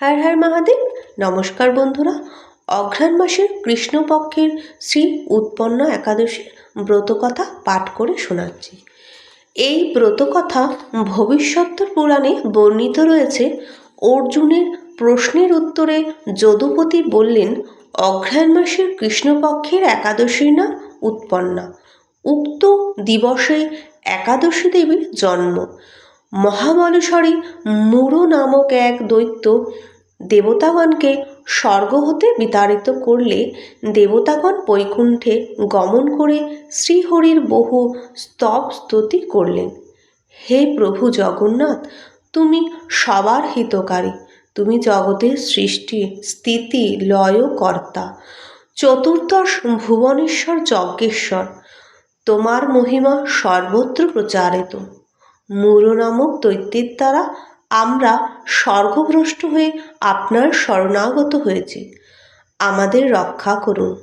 হর হর মহাদেব, নমস্কার বন্ধুরা। অঘ্রাণ মাসের কৃষ্ণপক্ষের শ্রী উৎপন্ন একাদশীর ব্রতকথা পাঠ করে শোনাচ্ছি। এই ব্রতকথা ভবিষ্যত্তর পুরাণে বর্ণিত রয়েছে। অর্জুনের প্রশ্নের উত্তরে যদুপতি বললেন, অঘ্রাণ মাসের কৃষ্ণপক্ষের একাদশীর নাম উৎপন্না? উক্ত দিবসে একাদশী দেবীর জন্ম। মহাবলেশ্বরী মুরু নামক এক দৈত্য দেবতাগণকে স্বর্গ হতে বিতাড়িত করলে দেবতাগণ বৈকুণ্ঠে গমন করে শ্রীহরির বহু স্তব স্তুতি করলেন। হে প্রভু জগন্নাথ, তুমি সবার হিতকারী। তুমি জগতের সৃষ্টি, স্থিতি, লয়, কর্তা। চতুর্দশ ভুবনেশ্বর যজ্ঞেশ্বর। তোমার মহিমা সর্বত্র প্রচারিত। মূর নামক দৈত্যের দ্বারা আমরা স্বর্গভ্রষ্ট হয়ে আপনার শরণাগত হয়েছি। আমাদের রক্ষা করুন।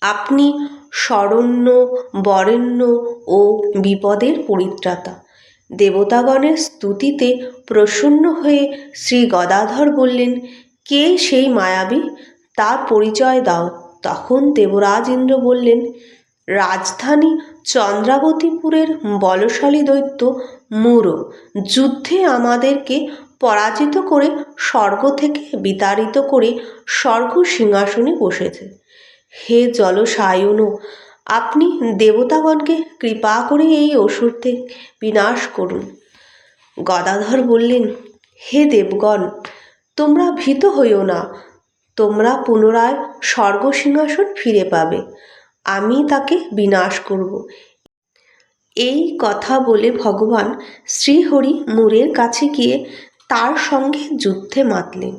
আপনি শরণ্য, বরেণ্য ও বিপদের পরিত্রাতা। দেবতাগণের স্তুতিতে প্রসন্ন হয়ে শ্রী গদাধর বললেন, কে সেই মায়াবী? তার পরিচয় দাও। তখন দেবরাজ ইন্দ্র বললেন রাজধানী চন্দ্রাবতীপুরের বলশালী দৈত্য মূর যুদ্ধে আমাদেরকে পরাজিত করে স্বর্গ থেকে বিতাড়িত করে স্বর্গ সিংহাসনে বসেছে। হে জলসায়ন আপনি দেবতাগণকে কৃপা করে এই অসুরতে বিনাশ করুন। গদাধর বললেন, হে দেবগণ, তোমরা ভীত হইও না, তোমরা পুনরায় স্বর্গ সিংহাসন ফিরে পাবে। আমি তাকে বিনাশ করব। এই কথা বলে ভগবান শ্রীহরি মুরের কাছে গিয়ে তার সঙ্গে যুদ্ধে মাতলেন।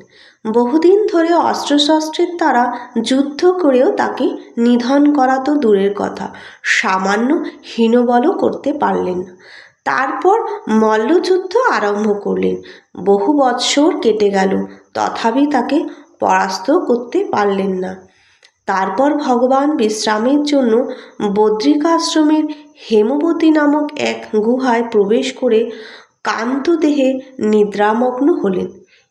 বহুদিন ধরে অস্ত্রশস্ত্রের দ্বারা যুদ্ধ করেও তাকে নিধন করা তো দূরের কথা, সামান্য হীনবলও করতে পারলেন না। তারপর মল্লযুদ্ধ আরম্ভ করলেন। বহু বৎসর কেটে গেল, তথাপি তাকে পরাস্ত করতে পারলেন না। তারপর ভগবান বিশ্রামের জন্য বদ্রিকাশ্রমের হেমবতী নামক এক গুহায় প্রবেশ করে কান্ত দেহে নিদ্রামগ্ন হলেন।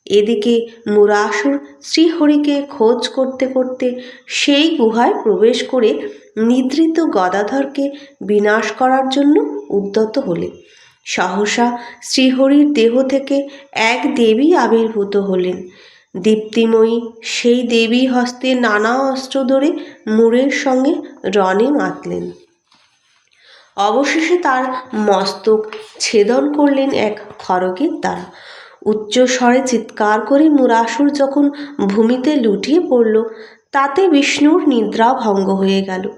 এদিকে মুরাসুর শ্রীহরিকে খোঁজ করতে করতে সেই গুহায় প্রবেশ করে নিদ্রিত গদাধরকে বিনাশ করার জন্য উদ্যত হলে সহসা শ্রীহরির দেহ থেকে এক দেবী আবির্ভূত হলেন। দীপ্তিময়ী, সেই দেবী হস্তে নানা অস্ত্র ধরে মুরের সঙ্গে রণে মাতলেন। অবশেষে তার মস্তক ছেদন করলেন এক খড়গের দ্বারা। উচ্চস্বরে চিৎকার করে মুরাসুর যখন ভূমিতে লুটিয়ে পড়ল, তাতে বিষ্ণুর নিদ্রা ভঙ্গ হয়ে গেল।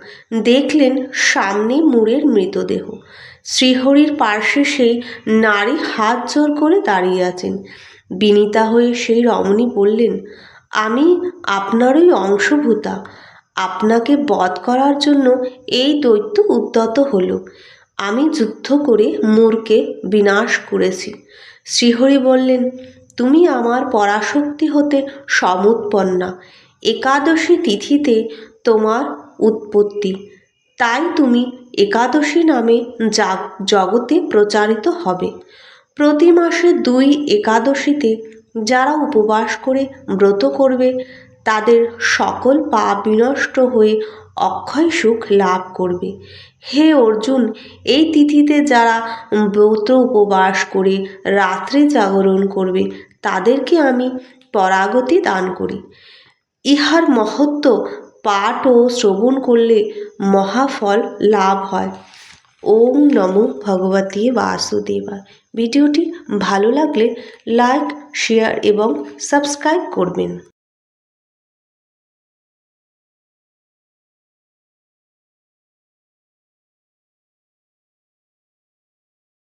দেখলেন সামনে মুরের মৃতদেহ। শ্রীহরির পার্শ্বে সেই নারী হাত জোর করে দাঁড়িয়ে আছেন। বিনীতা হয়ে সেই রমণী বললেন, আমি আপনারই অংশভূতা। আপনাকে বধ করার জন্য এই দৈত্য উদ্যত হলো। আমি যুদ্ধ করে মূরকে বিনাশ করেছি। শ্রীহরি বললেন, তুমি আমার পরাশক্তি হতে সমুৎপন্না একাদশী তিথিতে তোমার উৎপত্তি। তাই তুমি একাদশী নামে জাগ, জগতে প্রচারিত হবে। প্রতি মাসে দুই একাদশীতে যারা উপবাস করে ব্রত করবে, তাদের সকল পাপ বিনষ্ট হয়ে অক্ষয় সুখ লাভ করবে। হে অর্জুন, এই তিথিতে যারা ব্রত উপবাস করে রাত্রে জাগরণ করবে, তাদেরকে আমি পরাগতি দান করি। ইহার মহত্ব পাঠ ও শ্রবণ করলে মহাফল লাভ হয়। ওম নমো ভগবতী বাসুদেবা ভিডিওটি ভালো লাগলে লাইক শেয়ার এবং সাবস্ক্রাইব করবেন।